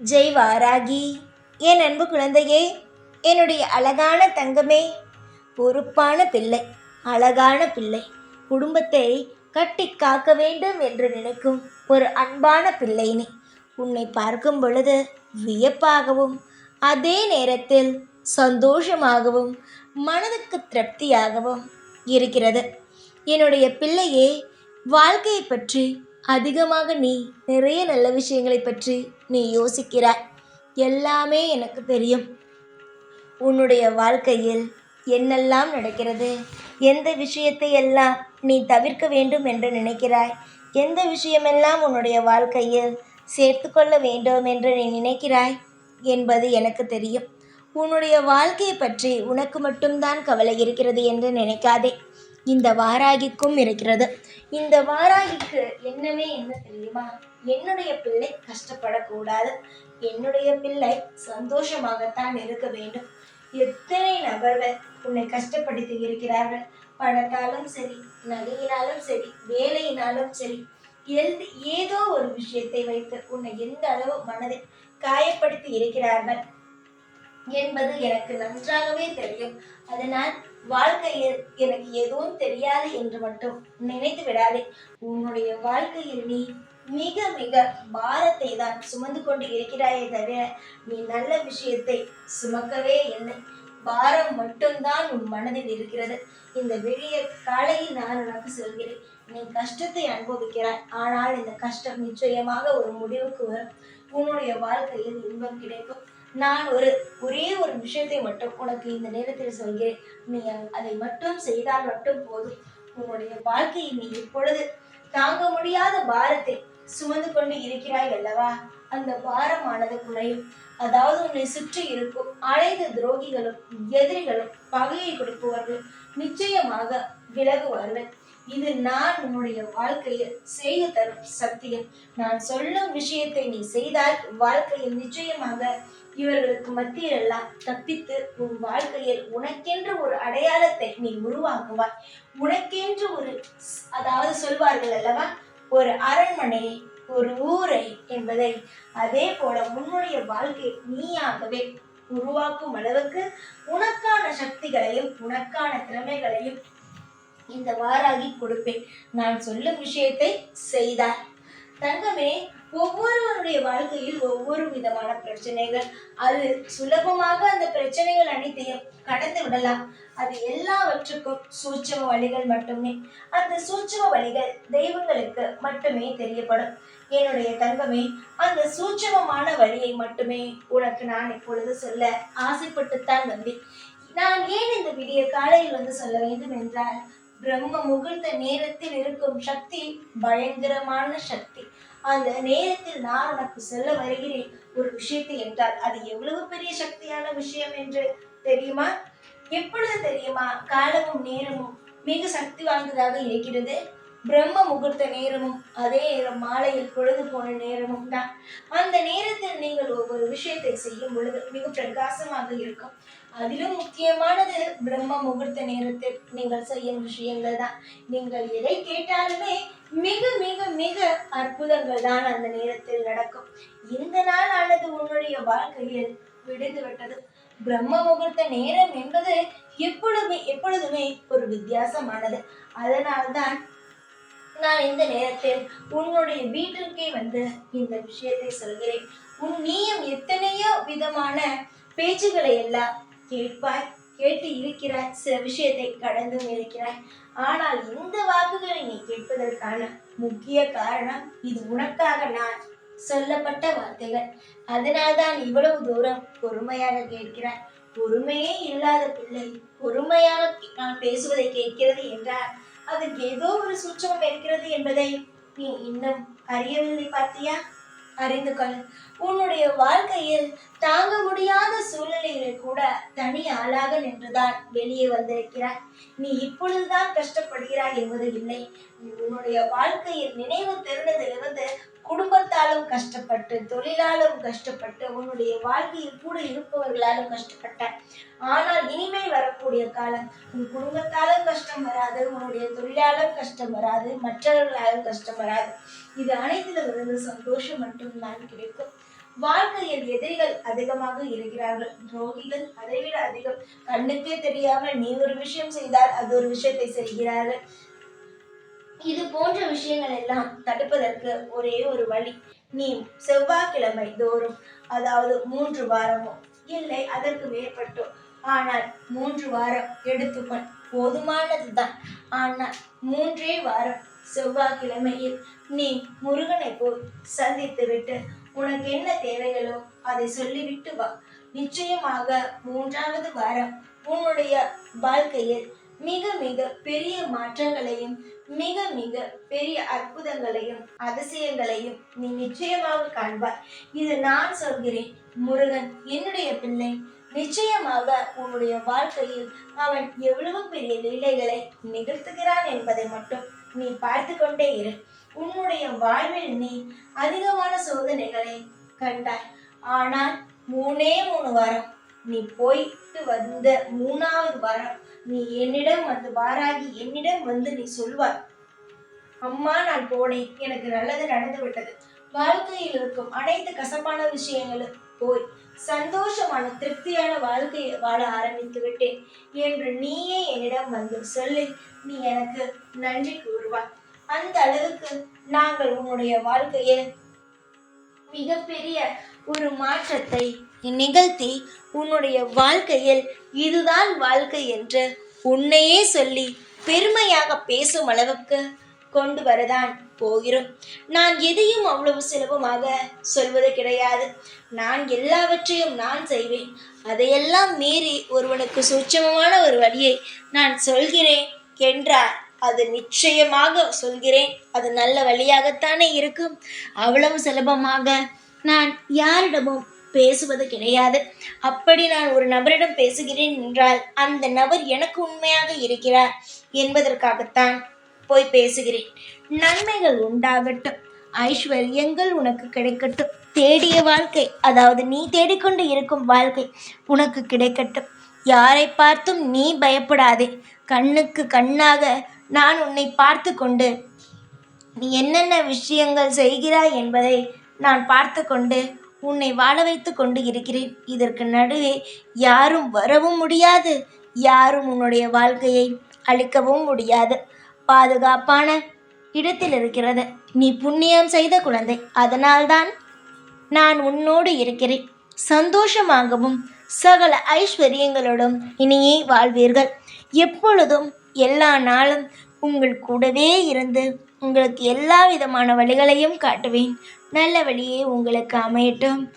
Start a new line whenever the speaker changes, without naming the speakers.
ஜெய் வாராகி. என் அன்பு குழந்தையே என்னுடைய அழகான தங்கமே பொறுப்பான பிள்ளை அழகான பிள்ளை குடும்பத்தை கட்டி காக்க வேண்டும் என்று நினைக்கும் ஒரு அன்பான பிள்ளைனே உன்னை பார்க்கும் பொழுது வியப்பாகவும் அதே நேரத்தில் சந்தோஷமாகவும் மனதுக்கு திருப்தியாகவும் இருக்கிறது. என்னுடைய பிள்ளையே வாழ்க்கையை பற்றி அதிகமாக நீ நிறைய நல்ல விஷயங்களை பற்றி நீ யோசிக்கிறாய். எல்லாமே எனக்கு தெரியும். உன்னுடைய வாழ்க்கையில் என்னெல்லாம் நடக்கிறது? எந்த விஷயத்தை எல்லாம் நீ தவிர்க்க வேண்டும் என்று நினைக்கிறாய்? எந்த விஷயமெல்லாம் உன்னுடைய வாழ்க்கையில் சேர்த்து கொள்ள வேண்டும் என்று நீ நினைக்கிறாய் என்பது எனக்கு தெரியும். உன்னுடைய வாழ்க்கையை பற்றி உனக்கு மட்டும்தான் கவலை இருக்கிறது என்று நினைக்காதே. இந்த வாராகிக்கும் இருக்கிறது. இந்த வாராகிக்கு என்னவே என்ன தெரியுமா? என்னுடைய பிள்ளை கஷ்டப்படக்கூடாது. என்னுடைய பிள்ளை சந்தோஷமாகத்தான் இருக்க வேண்டும். எத்தனை நபர்கள் உன்னை கஷ்டப்படுத்தி இருக்கிறார்கள்? பணத்தாலும் சரி நகையினாலும் சரி வேலையினாலும் சரி. எந்த ஏதோ ஒரு விஷயத்தை வைத்து உன்னை எந்த அளவு மனதில் காயப்படுத்தி இருக்கிறார்கள்? என்பது எனக்கு நன்றாகவே தெரியும். அதனால் வாழ்க்கையில் எனக்கு எதுவும் தெரியாது என்று மட்டும் நினைத்து விடாதே. உன்னுடைய வாழ்க்கையில் நீ மிக மிக பாரத்தை தான் சுமந்து கொண்டு இருக்கிறாயே தவிர நீ நல்ல விஷயத்தை சுமக்கவே இல்லை. பாரம் மட்டும்தான் உன் மனதில் இருக்கிறது. இந்த வெளிய காலையில் நான் உனக்கு சொல்கிறேன். நீ கஷ்டத்தை அனுபவிக்கிறாய். ஆனால் இந்த கஷ்டம் நிச்சயமாக ஒரு முடிவுக்கு வரும். உன்னுடைய வாழ்க்கையில் இன்பம் கிடைக்கும். நான் ஒரு ஒரே ஒரு விஷயத்தை மட்டும் உனக்கு இந்த நேரத்தில் சொல்கிறேன். நீ அதை மட்டும் செய்தால் மட்டும் போதும். உன்னுடைய வாழ்க்கையை நீ இப்பொழுது தாங்க முடியாத பாரத்தை சுமந்து கொண்டு இருக்கிறாய் அல்லவா? அந்த பாரமானது குறையும். அதாவது உன்னை சுற்றி இருக்கும் அனைத்து துரோகிகளும் எதிரிகளும் பகையை கொடுப்பவர்கள் நிச்சயமாக விலகுவார்கள். இது நான் உன்னுடைய வாழ்க்கையில் செய்து தரும் சத்தியம். நான் சொல்லும் விஷயத்தை நீ செய்தால் வாழ்க்கையில் நிச்சயமாக இவர்களுக்கு மத்தியிலெல்லாம் தப்பித்து உன் வாழ்க்கையில் உனக்கென்று ஒரு அடையாளத்தை நீ உருவாக்குவாய். உனக்கென்று ஒரு அதாவது சொல்வார்கள் அல்லவா? ஒரு அரண்மனை ஒரு ஊரை என்பதை. அதே போல உன்னுடைய வாழ்க்கை நீயாகவே உருவாக்கும் அளவுக்கு உனக்கான சக்திகளையும் உனக்கான திறமைகளையும் இந்த வாராகி கொடுப்பேன். நான் சொல்லும் விஷயத்தை செய்தார். தங்கமே ஒவ்வொருவருடைய வாழ்க்கையில் ஒவ்வொரு விதமான பிரச்சனைகள். அது சுலபமாக அந்த பிரச்சனைகள் அனைத்தையும் கடந்து விடலாம். அது எல்லாவற்றுக்கும் சூட்சம வழிகள் மட்டுமே. அந்த சூட்சம வழிகள் தெய்வங்களுக்கு மட்டுமே தெரியப்படும். என்னுடைய தங்கமே அந்த சூட்சமமான வழியை மட்டுமே உனக்கு நான் இப்பொழுது சொல்ல ஆசைப்பட்டுத்தான் வந்தேன். நான் ஏன் இந்த விடிய காலையில் வந்து சொல்ல வேண்டும் என்றால் பிரம்ம முகூர்த்த நேரத்தில் இருக்கும் சக்தி பயங்கரமான சக்தி. அந்த நேரத்தில் நான் உனக்கு சொல்ல வருகிறேன் ஒரு விஷயத்தை என்றால் அது எவ்வளவு பெரிய சக்தியான விஷயம் என்று தெரியுமா? எப்பொழுது தெரியுமா? காலமும் நேரமும் மிக சக்தி வாய்ந்ததாக இருக்கிறது. பிரம்ம முகூர்த்த நேரமும் அதே நேரம் மாலையில் பொழுது போன நேரமும் தான். அந்த நேரத்தில் நீங்கள் ஒவ்வொரு விஷயத்தை செய்யும் பொழுது மிக பிரகாசமாக இருக்கும். அதிலும் முக்கியமானது பிரம்ம முகூர்த்த நேரத்தில் நீங்கள் செய்யும் விஷயங்கள் தான். நீங்கள் எதை கேட்டாலுமே மிக மிக மிக அற்புதங்கள் தான் அந்த நேரத்தில் நடக்கும். இந்த நாள் ஆனது உன்னுடைய வாழ்க்கையில் விடுந்து விட்டது. பிரம்ம முகூர்த்த நேரம் என்பது எப்பொழுதுமே எப்பொழுதுமே ஒரு வித்தியாசமானது. அதனால்தான் நான் இந்த நேரத்தில் உன்னுடைய வீட்டிற்கே வந்து இந்த விஷயத்தை சொல்கிறேன். உன் நீயும் எத்தனையோ விதமான பேச்சுகளை எல்லாம் கேட்பாய் கேட்டு இருக்கிறாய் சில விஷயத்தை கடந்தும் இருக்கிறாய். ஆனால் இந்த வாக்குகளை நீ கேட்பதற்கான முக்கிய காரணம் இது உனக்காக நான் சொல்லப்பட்ட வார்த்தைகள். அதனால்தான் இவ்வளவு தூரம் பொறுமையாக கேட்கிறாய். பொறுமையே இல்லாத பிள்ளை பொறுமையாக நான் பேசுவதை கேட்கிறது என்றால் அதற்கு ஏதோ ஒரு சூட்சமம் இருக்கிறது என்பதை நீ இன்னும் அறியவில்லை பார்த்தியா? அறிந்து கொள். உன்னுடைய வாழ்க்கையில் தாங்க முடியாத சூழ்நிலைகளை கூட தனி ஆளாக நின்றுதான் வெளியே வந்திருக்கிறாய். நீ இப்பொழுதுதான் கஷ்டப்படுகிறாய் என்பது இல்லை. உன்னுடைய வாழ்க்கையில் நினைவு தெரிந்ததிலிருந்து குடும்பத்தாலும் கஷ்டப்பட்டு தொழிலாலும் கஷ்டப்பட்டு உன்னுடைய வாழ்க்கையில் கூட இருப்பவர்களாலும் கஷ்டப்பட்ட ஆனால் இனிமேல் வரக்கூடிய காலம் உன் குடும்பத்தாலும் கஷ்டம் வராது உன்னுடைய தொழிலாலும் கஷ்டம் வராது மற்றவர்களாலும் கஷ்டம் வராது. இது அனைத்திலும் இருந்து சந்தோஷம் மட்டும்தான் கிடைக்கும். வாழ்க்கையில் எதிரிகள் அதிகமாக இருக்கிறார்கள். துரோகிகள் அதைவிட அதிகம். கண்ணுக்கே தெரியாமல் நீ ஒரு விஷயம் செய்தால் அது ஒரு விஷயத்தை செய்கிறார்கள். இது போன்ற விஷயங்கள் எல்லாம் தடுப்பதற்கு ஒரே ஒரு வழி. நீ செவ்வாய்க்கிழமை தோறும் அதாவது மூன்று வாரமோ இல்லை அதற்கு மேற்பட்டோ ஆனால் மூன்று வாரம் எடுத்துக்கொள். போதுமானதுதான். ஆனால் மூன்றே வாரம் செவ்வாய்க்கிழமையில் நீ முருகனை போய் சந்தித்துவிட்டு உனக்கு என்ன தேவைகளோ அதை சொல்லிவிட்டு வா. நிச்சயமாக மூன்றாவது வாரம் உன்னுடைய வாழ்க்கையில் மிக மிக பெரிய மாற்றங்களையும் மிக மிக பெரிய அற்புதங்களையும் அதிசயங்களையும் நீ நிச்சயமாக காண்பாய். இது நான் சொல்கிறேன் முருகன் என்னுடைய பிள்ளை. நிச்சயமாக உன்னுடைய வாழ்க்கையில் அவன் எவ்வளவு பெரிய லீலைகளை நிகழ்த்துகிறான் என்பதை மட்டும் நீ பார்த்து கொண்டே இரு. உன்னுடைய வாழ்வில் நீ அதிகமான சோதனைகளை கண்டாய். ஆனால் மூணே மூணு வாரம் நீ போயிட்டு வந்த மூணாவது வாரம் நீ என்னிடம் வந்து வாராகி என்னிடம் வந்து நீ சொல்வாய். அம்மா நான் போனேன். எனக்கு நல்லது நடந்து விட்டது. வாழ்க்கையில் இருக்கும் அனைத்து கசப்பான விஷயங்களும் போய் சந்தோஷமான திருப்தியான வாழ்க்கையை வாழ ஆரம்பித்து விட்டேன் என்று நீயே என்னிடம் வந்து சொல்லி நீ எனக்கு நன்றி கூறுவாய். அந்த அளவுக்கு நாங்கள் உன்னுடைய வாழ்க்கையில் மிகப்பெரிய ஒரு மாற்றத்தை நிகழ்த்தி உன்னுடைய வாழ்க்கையில் இதுதான் வாழ்க்கை என்று உன்னையே சொல்லி பெருமையாக பேசும் அளவுக்கு கொண்டு வரதான் போகிறோம். நான் எதையும் அவ்வளவு சுலபமாக சொல்வது கிடையாது. நான் எல்லாவற்றையும் நான் செய்வேன். அதையெல்லாம் மீறி ஒருவனுக்கு சூட்சமமான ஒரு வழியை நான் சொல்கிறேன் என்றார். அது நிச்சயமாக சொல்கிறேன். அது நல்ல வழியாகத்தானே இருக்கும். அவ்வளவு சுலபமாக நான் யாரிடமும் பேசுவது கிடையாது. அப்படி நான் ஒரு நபரிடம் பேசுகிறேன் என்றால் அந்த நபர் எனக்கு உண்மையாக இருக்கிறார் என்பதற்காகத்தான் போய் பேசுகிறேன். நன்மைகள் உண்டாகட்டும். ஐஸ்வர்யங்கள் உனக்கு கிடைக்கட்டும். தேடிய வாழ்க்கை அதாவது நீ தேடிக்கொண்டு இருக்கும் வாழ்க்கை உனக்கு கிடைக்கட்டும். யாரை பார்த்தும் நீ பயப்படாதே. கண்ணுக்கு கண்ணாக நான் உன்னை பார்த்து கொண்டு நீ என்னென்ன விஷயங்கள் செய்கிறாய் என்பதை நான் பார்த்து கொண்டு உன்னை வாழ வைத்து கொண்டு இருக்கிறேன். இதற்கு நடுவே யாரும் வரவும் முடியாது. யாரும் உன்னுடைய வாழ்க்கையை அழிக்கவும் முடியாது. பாதுகாப்பான இடத்தில் இருக்கிறது. நீ புண்ணியம் செய்த குழந்தை. அதனால்தான் நான் உன்னோடு இருக்கிறேன். சந்தோஷமாகவும் சகல ஐஸ்வர்யங்களோடும் இனியே வாழ்வீர்கள். எப்பொழுதும் எல்லா நாளும் உங்கள் கூடவே இருந்து உங்களுக்கு எல்லா விதமான வழிகளையும் காட்டுவேன். நல்ல வழியே உங்களுக்கு அமையட்டும்.